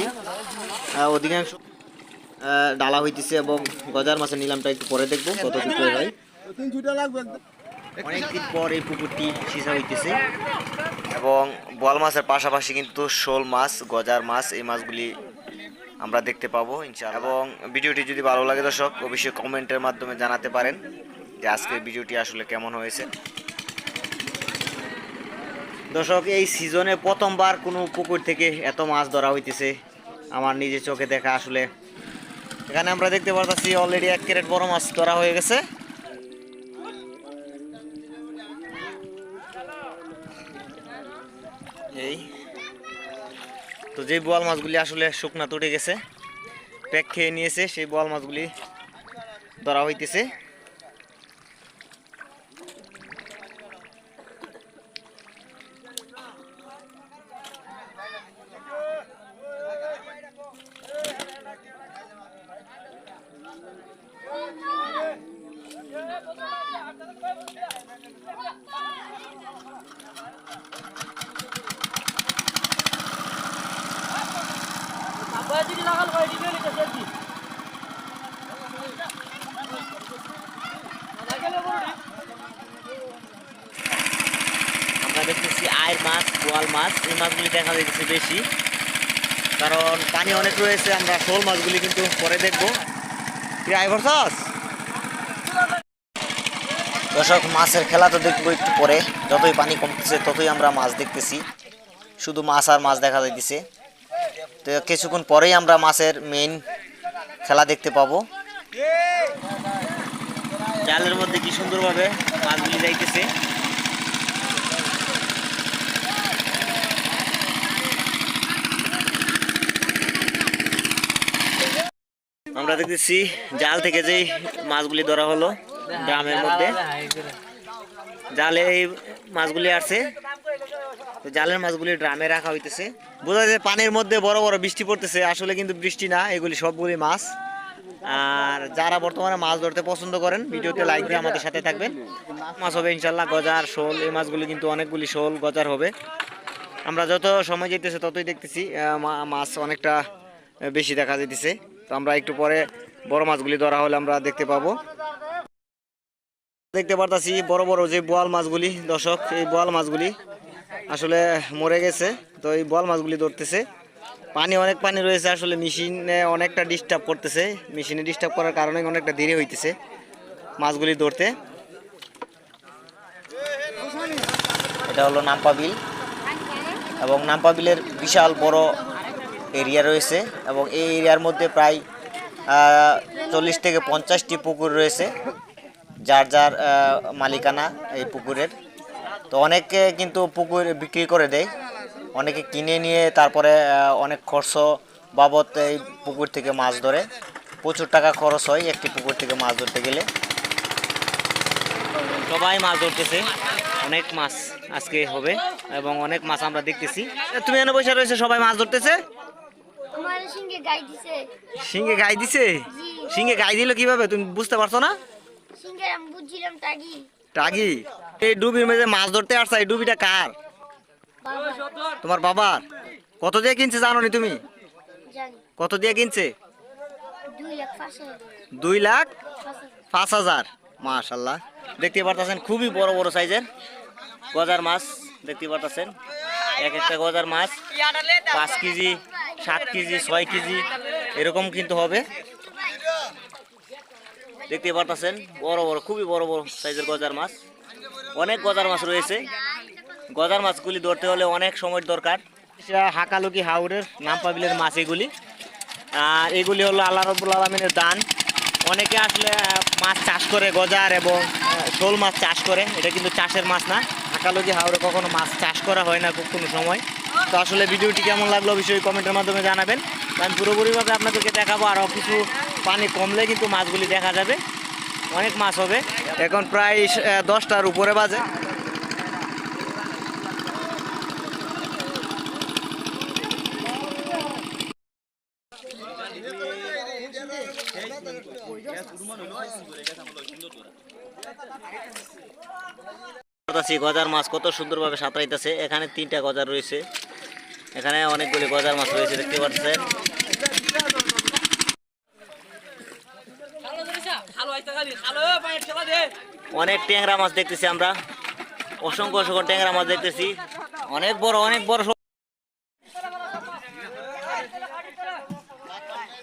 আহ, অধিকাংশ ডালা হইতেছে এবং গজার মাছের নিলামটা একটু পরে দেখব কত বিক্রয় হয় অনেকদিন পর এই পুকুরটি সিসা হইতেছে এবং বোয়াল মাছের পাশাপাশি কিন্তু শোল মাছ গজার মাছ এই মাছগুলি আমরা দেখতে পাবো ইনশাআল্লাহ। এবং ভিডিওটি যদি ভালো লাগে দর্শক অবশ্যই কমেন্টের মাধ্যমে জানাতে পারেন যে আজকের ভিডিওটি আসলে কেমন হয়েছে। দর্শক, এই সিজনে প্রথমবার কোনো পুকুর থেকে এত মাছ ধরা হইতেছে। আমার নিজের চোখে দেখা আসলে। এখানে আমরা দেখতে পারতেছি অলরেডি এক ক্যারেট বড় মাছ ধরা হয়ে গেছে। এই। তো যে বোয়াল মাছগুলি আসলে শুকনা তুটে গেছে, প্যাক খেয়ে নিয়েছে, সেই বোয়াল মাছগুলি ধরা হইতেছে। আমরা দেখতেছি আয়ের মাছ, বোয়াল মাছ, এই মাছগুলি দেখা যাইতেছে বেশি। কারণ পানি অনেক রয়েছে, আমরা শোল মাছগুলি কিন্তু পরে দেখব। কি আয় দর্শক, মাছের খেলা তো দেখব একটু পরে। যতই পানি কমতেছে, ততই আমরা মাছ দেখতেছি। শুধু মাছ আর মাছ দেখা যাইতেছে। তো কিছুক্ষণ পরেই আমরা মাছের মেইন খেলা দেখতে পাবো। জালের মধ্যে কি সুন্দরভাবে মাছগুলি যাইতেছে। আমরা দেখতেছি জাল থেকে যেই মাছগুলি ধরা হলো ড্রামের মধ্যে। জালে এই মাছগুলি আসছে। তো জালের মাছগুলি ড্রামে রাখা হইতেছে। বোঝা যায় পানির মধ্যে বড় বড় বৃষ্টি পড়তেছে, আসলে কিন্তু বৃষ্টি না, এগুলি সবগুলি মাছ। আর যারা বর্তমানে মাছ ধরতে পছন্দ করেন, ভিডিওতে লাইক দিয়ে আমাদের সাথে থাকবেন। মাছ হবে ইনশাল্লাহ গজার শোল, এই মাছগুলি কিন্তু অনেকগুলি শোল, গজার হবে। আমরা যত সময় যেতেছে ততই দেখতেছি মাছ অনেকটা বেশি দেখা যেতেছে তো আমরা একটু পরে বড় মাছগুলি ধরা হলে আমরা দেখতে পাবো। দেখতে পারতাছি বড় বড় যে বোয়াল মাছগুলি, দর্শক, এই বোয়াল মাছগুলি আসলে মরে গেছে, তো এই বল মাছগুলি ধরতেছে। পানি, অনেক পানি রয়েছে আসলে, মেশিনে অনেকটা ডিস্টার্ব করতেছে। মেশিনে ডিস্টার্ব করার কারণে অনেকটা দেরি হইতেছে মাছগুলি ধরতে। এটা হলো নাম্পা বিল এবং নাম্পা বিলের বিশাল বড় এরিয়া রয়েছে এবং এই এরিয়ার মধ্যে প্রায় চল্লিশ থেকে পঞ্চাশটি পুকুর রয়েছে। যার যার মালিকানা এই পুকুরের। তো অনেকে কিন্তু পুকুর বিক্রি করে দেয়। অনেকে কিনে নিয়ে তারপরে অনেক খরচ বাবদ এই পুকুর থেকে মাছ ধরে। প্রচুর টাকা খরচ হয় একটি পুকুর থেকে মাছ ধরতে গেলে। সবাই মাছ ধরতেছে। অনেক মাছ আজকে হবে এবং অনেক মাছ আমরা দেখতেছি। তুমি এনে বসে রয়েছে সবাই মাছ ধরতেছে? আমার গাই দিছে। সিংহে গাই দিছে? সিংহে গাই দিল কীভাবে? তুমি বুঝতে পারছ না? বুঝছিলাম টাগি এই ডুবির মধ্যে মাছ ধরতে আসছে এই ডুবিটা কার? তোমার বাবার? কত দিয়ে কিনছে জানো নি তুমি কত দিয়ে কিনছে? দুই লাখ পাঁচ হাজার। দুই লাখ পাঁচ হাজার। মাশাল্লাহ। দেখতে পারতেছেন খুবই বড় বড় সাইজের গজার মাছ। দেখতে পারতেছেন এক একটা গজার মাছ। পাঁচ কেজি সাত কেজি ছয় কেজি এরকম কিন্তু হবে। দেখতে পারতেছেন, বড় বড়, খুবই বড় বড় সাইজের গজার মাছ। অনেক গজার মাছ রয়েছে। গজার মাছগুলি ধরতে হলে অনেক সময় দরকার। হাকালুকি হাওড়ের নামপাবিলের মাছ এগুলি। আর এগুলি হলো আল্লাহ রবুল আলমিনের দান। অনেকে আসলে মাছ চাষ করে গজার এবং শোল মাছ চাষ করে। এটা কিন্তু চাষের মাছ না। হাকালুকি হাওড়ে কখনো মাছ চাষ করা হয় না কোনো সময়। তো আসলে ভিডিওটি কেমন লাগল অবশ্যই কমেন্টের মাধ্যমে জানাবেন। আমি পুরোপুরিভাবে আপনাদেরকে দেখাবো। আরও কিছু পানি কমলে কিন্তু মাছগুলি দেখা যাবে। অনেক মাছ হবে। এখন প্রায় দশটার উপরে বাজে। গজার মাছ কত সুন্দরভাবে সাঁতরাইতেছে। এখানে তিনটা গজার রয়েছে। এখানে অনেকগুলি গজার মাছ রয়েছে, দেখতে পাচ্ছেন। অনেক ট্যাংরা মাছ দেখতেছি আমরা। অসংখ্য অসংখ্য ট্যাংরা মাছ দেখতেছি। অনেক বড় অনেক বড়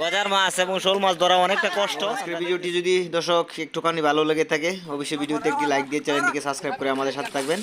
গজার মাছ এবং শোল মাছ ধরা অনেকটা কষ্ট। আজকের ভিডিওটি যদি দর্শক একটুখানি ভালো লেগে থাকে অবশ্যই ভিডিওতে একটি লাইক দিয়ে চ্যানেলটিকে সাবস্ক্রাইব করে আমাদের সাথে থাকবেন।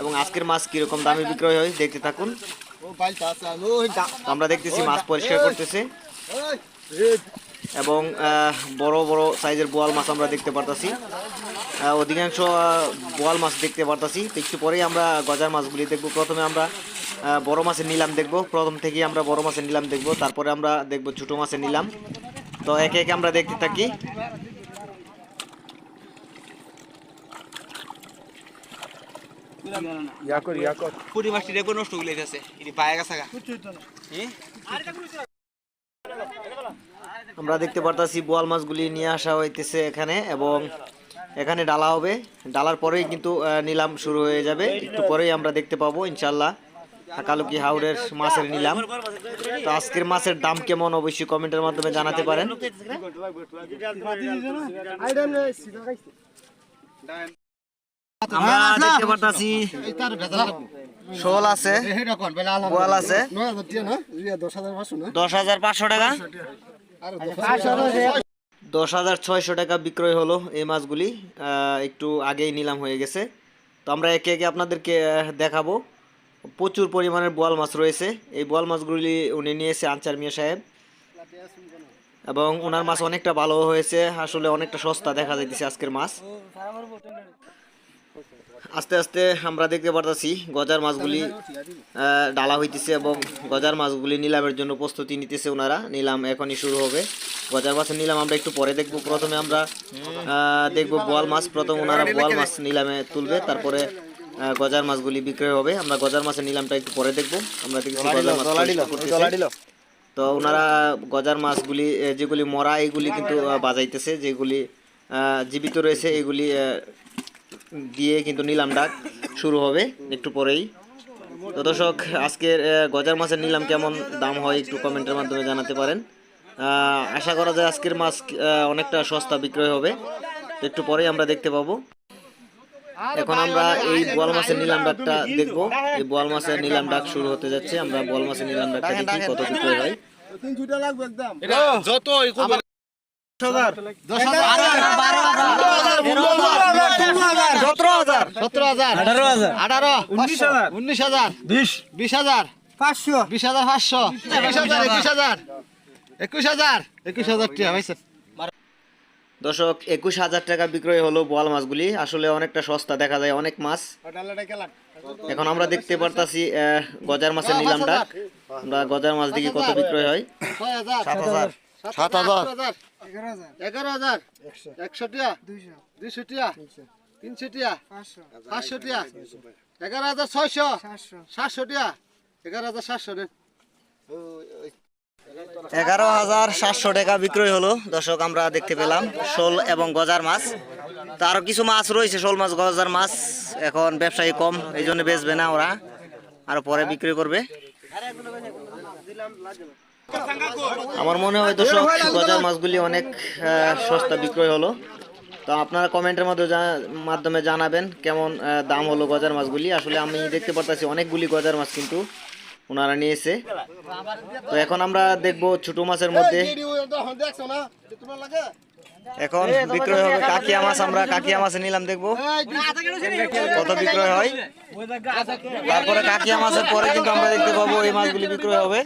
এবং আজকের মাছ কীরকম দামে বিক্রয় হয় দেখতে থাকুন। আমরা দেখতেছি মাছ পরিষ্কার করতেছে। এবং বড় বড় সাইজের বোয়াল মাছ আমরা দেখতে পারতাছি। অধিকাংশ বোয়াল মাছ দেখতে পারতাছি। একটু পরেই আমরা গজার মাছগুলি দেখব। প্রথমে আমরা বড় মাছের নিলাম দেখব। প্রথম থেকেই আমরা বড় মাছের নিলাম দেখব। তারপরে আমরা দেখব ছোট মাছের নিলাম। তো একে একে আমরা দেখতে থাকি। পরিমাসটি রেকো নষ্ট করে গেছে। এটি পায়ে গেছে আমরা দেখতে পারতাছি বোয়াল মাছগুলি নিয়ে আসা হইতেছে এখানে এবং এখানে ডালা হবে। ডালার পরেই কিন্তু নিলাম শুরু হয়ে যাবে। একটু পরেই আমরা দেখতে পাবো ইনশাল্লাহ কালুকি হাওড়ের মাছের নিলাম। তো আজকের মাছের দাম কেমন অবশ্যই কমেন্টের মাধ্যমে জানাতে পারেন। আমরা দেখতে পারতাছি শোল আছে বোয়াল আছে। দশ হাজার পাঁচশো টাকা। দশ হাজার ছয়শো টাকা বিক্রয় হলো এই মাছগুলি একটু আগেই নিলাম হয়ে গেছে। তো আমরা একে একে আপনাদেরকে দেখাবো। প্রচুর পরিমাণের বোয়াল মাছ রয়েছে। এই বোয়াল মাছগুলি উনি নিয়েছে আনচার মিয়া সাহেব। এবং ওনার মাছ অনেকটা ভালো হয়েছে। আসলে অনেকটা সস্তা দেখা যাইতেছে আজকের মাছ। আস্তে আস্তে আমরা দেখতে পারতাছি গজার মাছগুলি ডালা হইতেছে এবং গজার মাছগুলি নিলামের জন্য প্রস্তুতি নিতেছে ওনারা। নিলাম এখনই শুরু হবে। গজার মাছের নিলাম আমরা একটু পরে দেখব। প্রথমে আমরা দেখব বোয়াল মাছ। প্রথম ওনারা বোয়াল মাছ নিলামে তুলবে তারপরে গজার মাছগুলি বিক্রয় হবে। আমরা গজার মাছের নিলামটা একটু পরে দেখব। আমরা দেখছি গজার মাছ তো ওনারা গজার মাছগুলি যেগুলি মরা এগুলি কিন্তু বাজাইতেছে। যেগুলি আহ, জীবিত রয়েছে এগুলি দিয়ে কিন্তু নিলাম ডাক। শুরু হবে একটু পরেই। তো দর্শক আজকের গজার মাছের নিলাম কেমন? দাম হয় একটু কমেন্টের মাধ্যমে জানাতে পারেন। আহ, আশা করা যায় আজকের মাছ অনেকটা সস্তা বিক্রয় হবে। একটু পরেই আমরা দেখতে পাবো। এখন আমরা এই বোয়াল মাছের নিলাম ডাকটা দেখব। এই বোয়াল মাছের নিলাম ডাক শুরু হতে যাচ্ছে। আমরা বোয়াল মাছের নিলাম ডাকটা দেখি কত বিক্রয় হয় যত উনিশ হাজার। বিশ। বিশ হাজার। পাঁচশো। বিশ হাজার পাঁচশো। একুশ হাজার। একুশ হাজার। একুশ হাজার। একুশ হাজার টিয়া ভাইছে। দর্শক একুশ হাজার টাকা বিক্রয় হলো বোয়াল মাছগুলি। আসলে অনেকটা সস্তা দেখা যায় অনেক মাছ। এখন আমরা দেখতে পারতাছি আহ, গজার মাছের নিলাম ডাক আমরা গজার মাছ দেখি কত বিক্রয় হয়। সাত হাজার। সাত হাজার। এগারো হাজার। একশো। টিয়া? দুইশো। টিয়া? তিনশো। টিয়া? পাঁচশো। টিয়া? এগারো হাজার ছয়শো? সাতশো। টিয়া? এগারো হাজার সাতশো এগারো হাজার সাতশো টাকা বিক্রয় হলো। দর্শক আমরা দেখতে পেলাম শোল এবং গজার মাছ। তো আরও কিছু মাছ রয়েছে শোল মাছ গজার মাছ। এখন ব্যবসায়ী কম এই জন্য বেচবে না ওরা। আরও পরে বিক্রি করবে। আমার মনে হয় দর্শক গজার মাছগুলি অনেক সস্তা বিক্রয় হলো। তো আপনারা কমেন্টের মধ্যে মাধ্যমে জানাবেন কেমন দাম হলো গজার মাছগুলি। আসলে আমি দেখতে পারতেছি অনেকগুলি গজার মাছ কিন্তু ওনারা নিয়েছে। তো এখন আমরা দেখব ছোট মাছের মধ্যে এখন বিক্রয় হবে কাকিয়া মাছ আমরা কাকিয়া মাছ নিলাম দেখব। কত বিক্রয় হয়? তারপরে কাকিয়া মাছের পরে কিন্তু আমরা দেখতে পাবো এই মাছগুলি বিক্রয় হবে।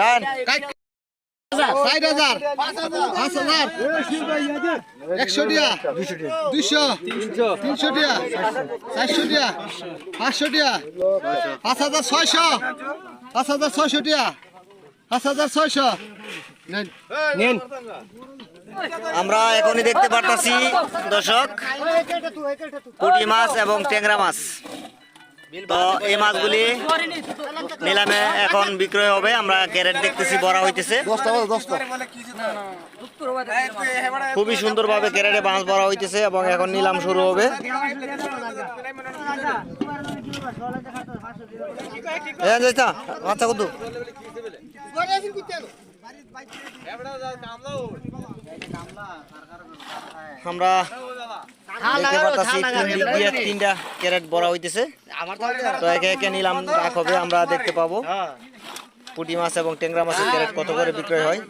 ডান। ষাট হাজার পাঁচ হাজার একশো টিয়া দুইশো তিনশো টিয়া চারশো টিয়া পাঁচশো টিয়া পাঁচ হাজার ছয়শো। পাঁচ হাজার ছয়শো টিয়া। পাঁচ হাজার আমরা এখনই দেখতে পারতাছি, দর্শক পুঁটি মাছ এবং ট্যাংরা মাছ। তো এই মাছগুলি নিলামে এখন বিক্রয় হবে, আমরা ক্যারেট দেখতেছি, বড়া হইতেছে। খুবই সুন্দরভাবে ক্যারেটে মাছ ভরা হইতেছে এবং এখন নিলাম শুরু হবে। আচ্ছা কত? আমরা তিনটা ক্যারেট ভরা হইতেছে। তো একে হবে আমরা দেখতে পাবো। পুঁটি মাছ এবং ট্যাংরা মাছের ক্যারেট কত করে বিক্রয় হয়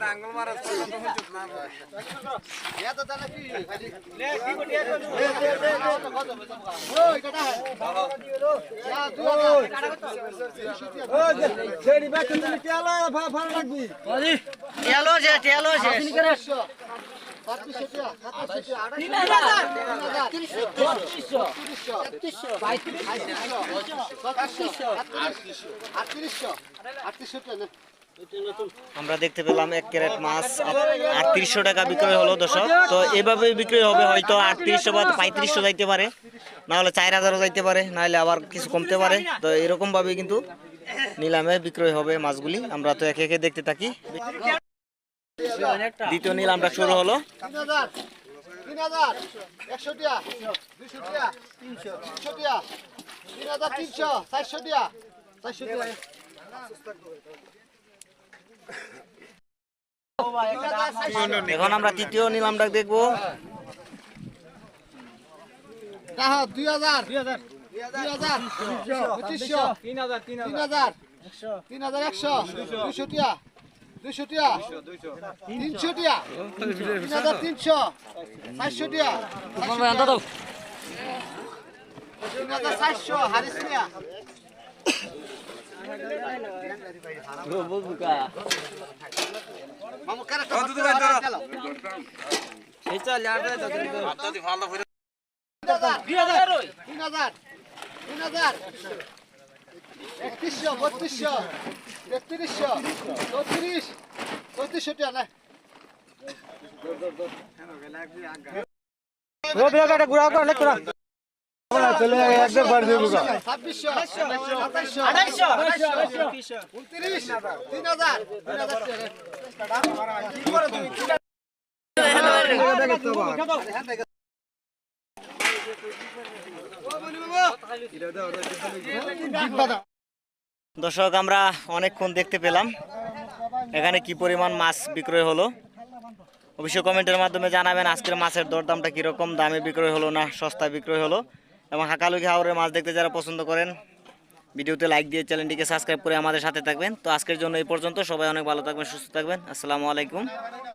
আমরা দেখতে পেলাম এক ক্যারেট মাছ আটত্রিশশো টাকা বিক্রয় হলো দর্শক। তো এভাবে বিক্রয় হবে হয়তো আটত্রিশশো বা পঁয়ত্রিশশো যাইতে পারে না হলে চার হাজারও যাইতে পারে না হলে আবার কিছু কমতে পারে। তো এরকম ভাবে কিন্তু নিলামে বিক্রয় হবে মাছগুলি। আমরা তো একে একে দেখতে থাকি। দ্বিতীয় নিলামটা শুরু হলো। তিন হাজার একশো টিয়া দুশো টিয়া তিনশো টিয়া তিন হাজার তিনশো চারশো টিয়া চারশো টিয়া। এখন আমরা তৃতীয় নিলামটা দেখব। টাকা দুই হাজার দুই হাজার দুই হাজার পঁচিশশো তিন হাজার তিন হাজার তিন হাজার একশো দুশো টিয়া দুশো টিয়া। তিনশো টিয়া। তিন হাজার তিনশো। চারশো টিয়া। তিন হাজার চারশো হারিস তিন হাজার তিন হাজার একত্রিশশো বত্রিশশো তেত্রিশশো চৌত্রিশ চৌত্রিশশো টাকা না। ছাব্বিশশো সাতাইশশো আঠাইশশো দর্শক, আমরা অনেকক্ষণ দেখতে পেলাম এখানে কি পরিমাণ মাছ বিক্রয় হলো। অবশ্যই কমেন্টের মাধ্যমে জানাবেন আজকের মাছের দরদামটা কীরকম, দামে বিক্রয় হলো না সস্তায় বিক্রয় হলো। এবং হাকালুকি হাওড়ের মাছ দেখতে যারা পছন্দ করেন, ভিডিওতে লাইক দিয়ে চ্যানেলটিকে সাবস্ক্রাইব করে আমাদের সাথে থাকবেন। তো আজকের জন্য এই পর্যন্ত। সবাই অনেক ভালো থাকবেন, সুস্থ থাকবেন। আসসালামু আলাইকুম।